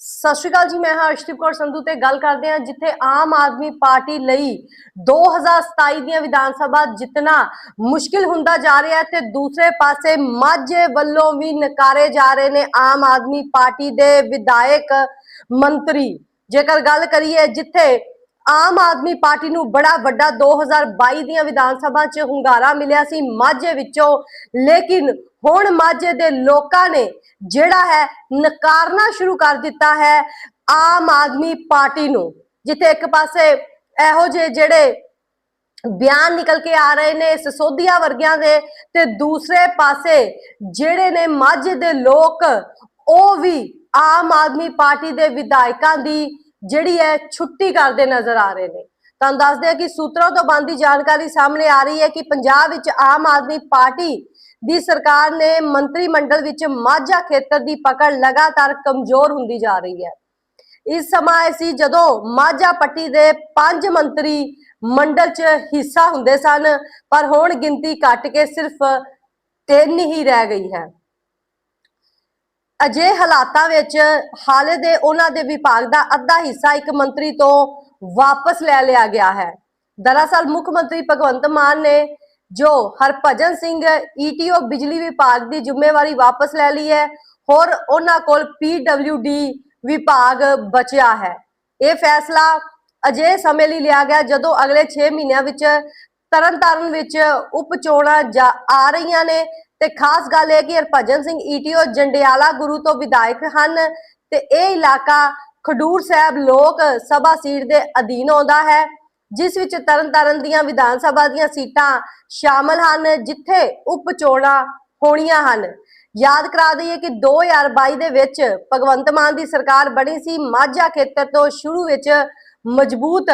ਸਤਿ ਸ਼੍ਰੀ ਅਕਾਲ ਜੀ, ਮੈਂ ਹਾਂ ਅਰਸ਼ਦੀਪ ਕੌਰ ਸੰਧੂ ਤੇ ਗੱਲ ਕਰਦੇ ਹਾਂ ਜਿੱਥੇ ਆਮ ਆਦਮੀ ਪਾਰਟੀ ਲਈ 2027 ਦੀਆਂ ਵਿਧਾਨ ਸਭਾ ਜਿੱਤਣਾ ਮੁਸ਼ਕਿਲ ਹੁੰਦਾ ਜਾ ਰਿਹਾ ਤੇ ਦੂਸਰੇ ਪਾਸੇ ਮਾਝੇ ਵੱਲੋਂ ਵੀ ਨਕਾਰੇ ਜਾ ਰਹੇ ਨੇ ਆਮ ਆਦਮੀ ਪਾਰਟੀ ਦੇ ਵਿਧਾਇਕ ਮੰਤਰੀ। ਜੇਕਰ ਗੱਲ ਕਰੀਏ ਜਿੱਥੇ ਆਮ ਆਦਮੀ ਪਾਰਟੀ ਨੂੰ ਬੜਾ ਵੱਡਾ 2022 ਦੀਆਂ ਵਿਧਾਨ ਸਭਾ 'ਚ ਹੁੰਗਾਰਾ ਮਿਲਿਆ ਸੀ ਮਾਝੇ ਵਿੱਚੋਂ। ਲੇਕਿਨ ਹੁਣ ਮਾਝੇ ਦੇ ਲੋਕਾਂ ਨੇ ਜਿਹੜਾ ਹੈ ਨਕਾਰਨਾ ਸ਼ੁਰੂ ਕਰ ਦਿੱਤਾ ਹੈ ਆਮ ਆਦਮੀ ਪਾਰਟੀ ਨੂੰ। ਜਿੱਥੇ ਇੱਕ ਪਾਸੇ ਇਹੋ ਜਿਹੇ ਜਿਹੜੇ ਬਿਆਨ ਨਿਕਲ ਕੇ ਆ ਰਹੇ ਨੇ ਸਸੋਦੀਆ ਵਰਗਿਆਂ ਦੇ ਤੇ ਦੂਸਰੇ ਪਾਸੇ ਜਿਹੜੇ ਨੇ ਮਾਝੇ ਦੇ ਲੋਕ, ਉਹ ਵੀ ਆਮ ਆਦਮੀ ਪਾਰਟੀ ਦੇ ਵਿਧਾਇਕਾਂ ਦੀ ਜਿਹੜੀ ਹੈ ਛੁੱਟੀ ਕਰਦੇ ਨਜ਼ਰ ਆ ਰਹੇ ਨੇ। ਤੁਹਾਨੂੰ ਦੱਸਦੇ ਹਾਂ ਕਿ ਸੂਤਰਾਂ ਤੋਂ ਬੰਦੀ ਜਾਣਕਾਰੀ ਸਾਹਮਣੇ ਆ ਰਹੀ ਹੈ ਕਿ ਪੰਜਾਬ ਵਿੱਚ ਆਮ ਆਦਮੀ ਪਾਰਟੀ ਦੀ ਸਰਕਾਰ ਨੇ ਮੰਤਰੀ ਮੰਡਲ ਵਿੱਚ ਮਾਝਾ ਖੇਤਰ ਦੀ ਪਕੜ ਲਗਾਤਾਰ ਕਮਜ਼ੋਰ ਹੁੰਦੀ ਜਾ ਰਹੀ ਹੈ। ਇਸ ਸਮਾਂ ਇਹ ਸੀ ਜਦੋਂ ਮਾਝਾ ਪੱਟੀ ਦੇ ਪੰਜ ਮੰਤਰੀ ਮੰਡਲ 'ਚ ਹਿੱਸਾ ਹੁੰਦੇ ਸਨ, ਪਰ ਹੁਣ ਗਿਣਤੀ ਘਟ ਕੇ ਸਿਰਫ ਤਿੰਨ ਹੀ ਰਹਿ ਗਈ ਹੈ। ਅਜੇ ਹਾਲਾਤਾਂ ਵਿੱਚ ਹਾਲੇ ਦੇ ਉਹਨਾਂ ਦੇ ਵਿਭਾਗ ਦਾ ਅੱਧਾ ਹਿੱਸਾ ਇੱਕ ਮੰਤਰੀ ਤੋਂ ਵਾਪਸ ਲੈ ਲਿਆ ਗਿਆ ਹੈ। ਦਰਅਸਲ ਮੁੱਖ ਮੰਤਰੀ ਭਗਵੰਤ ਮਾਨ ਨੇ ਜੋ ਹਰਭਜਨ ਸਿੰਘ ਈਟੀਓ ਬਿਜਲੀ ਵਿਭਾਗ ਦੀ ਜ਼ਿੰਮੇਵਾਰੀ ਵਾਪਸ ਲੈ ਲਈ ਹੈ, ਹੋਰ ਉਹਨਾਂ ਕੋਲ ਪੀਡਬਲਯੂਡੀ ਵਿਭਾਗ ਬਚਿਆ ਹੈ। ਇਹ ਫੈਸਲਾ ਅਜੇ ਸਮੇਂ ਲਈ ਲਿਆ ਗਿਆ ਜਦੋਂ ਅਗਲੇ 6 ਮਹੀਨਿਆਂ ਵਿੱਚ ਤਰਨਤਾਰਨ ਵਿੱਚ ਉਪ ਚੋਣਾਂ ਆ ਰਹੀਆਂ ਨੇ ਤੇ ਖਾਸ ਗੱਲ ਹੈ ਕਿ ਹਰਭਜਨ ਸਿੰਘ ਈਟੀਓ ਜੰਡਿਆਲਾ ਗੁਰੂ ਤੋਂ ਵਿਧਾਇਕ ਹਨ ਤੇ ਇਹ ਇਲਾਕਾ ਖਡੂਰ ਸਾਹਿਬ ਲੋਕ ਸਭਾ ਸੀਟ ਦੇ ਅਧੀਨ ਆਉਂਦਾ ਹੈ, ਜਿਸ ਵਿੱਚ ਤਰਨਤਾਰਨ ਦੀਆਂ ਵਿਧਾਨ ਸਭਾ ਦੀਆਂ ਸੀਟਾਂ ਸ਼ਾਮਲ ਹਨ, ਜਿੱਥੇ ਉਪ ਚੋਣਾਂ ਹੋਣੀਆਂ ਹਨ। ਯਾਦ ਕਰਾ ਦਈਏ ਕਿ 2022 ਦੇ ਵਿੱਚ ਭਗਵੰਤ ਮਾਨ ਦੀ ਸਰਕਾਰ ਬਣੀ ਸੀ। ਮਾਝਾ ਖੇਤਰ ਤੋਂ ਸ਼ੁਰੂ ਵਿੱਚ ਮਜ਼ਬੂਤ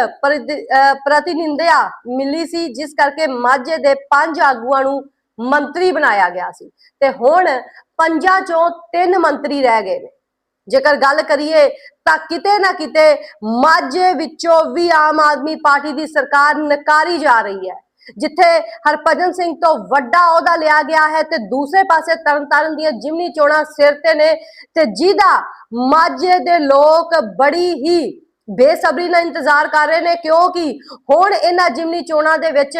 ਪ੍ਰਤੀਨਿੰਦਿਆ ਮਿਲੀ ਸੀ, ਜਿਸ ਕਰਕੇ ਮਾਝੇ ਦੇ ਪੰਜ ਆਗੂਆਂ ਨੂੰ ਮੰਤਰੀ ਬਣਾਇਆ ਗਿਆ ਸੀ। ਤੇ ਹੁਣ ਪੰਜਾਂ ਚੋਂ ਤਿੰਨ ਮੰਤਰੀ ਰਹਿ ਗਏ ਨੇ। ਜੇਕਰ ਗੱਲ ਕਰੀਏ ਤਾਂ ਕਿਤੇ ਨਾ ਕਿਤੇ ਮਾਝੇ ਵਿੱਚੋਂ ਵੀ ਆਮ ਆਦਮੀ ਪਾਰਟੀ ਦੀ ਸਰਕਾਰ ਨਕਾਰੀ ਜਾ ਰਹੀ ਹੈ। ਜਿੱਥੇ ਹਰਭਜਨ ਸਿੰਘ ਤੋਂ ਵੱਡਾ ਅਹੁਦਾ ਲਿਆ ਗਿਆ ਹੈ ਤੇ ਦੂਸਰੇ ਪਾਸੇ ਤਰਨਤਾਰਨ ਦੀਆਂ ਜਿਮਨੀ ਚੋਣਾਂ ਸਿਰ ਤੇ ਨੇ ਤੇ ਜਿਹਦਾ ਮਾਝੇ ਦੇ ਲੋਕ ਬੜੀ ਹੀ ਬੇਸਬਰੀ ਨਾਲ ਇੰਤਜ਼ਾਰ ਕਰ ਰਹੇ ਨੇ ਕਿਉਂਕਿ ਹੁਣ ਇਹਨਾਂ ਜਿਮਨੀ ਚੋਣਾਂ ਦੇ ਵਿੱਚ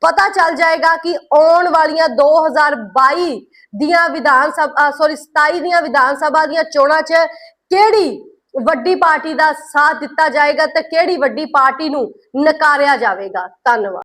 ਪਤਾ ਚੱਲ ਜਾਏਗਾ ਕਿ ਆਉਣ ਵਾਲੀਆਂ 2022 ਦੀਆਂ ਵਿਧਾਨ ਸਭਾ ਸੌਰੀ 27 ਦੀਆਂ ਵਿਧਾਨ ਸਭਾ ਦੀਆਂ ਚੋਣਾਂ 'ਚ ਕਿਹੜੀ ਵੱਡੀ ਪਾਰਟੀ ਦਾ ਸਾਥ ਦਿੱਤਾ ਜਾਏਗਾ ਤੇ ਕਿਹੜੀ ਵੱਡੀ ਪਾਰਟੀ ਨੂੰ ਨਕਾਰਿਆ ਜਾਵੇਗਾ? ਧੰਨਵਾਦ।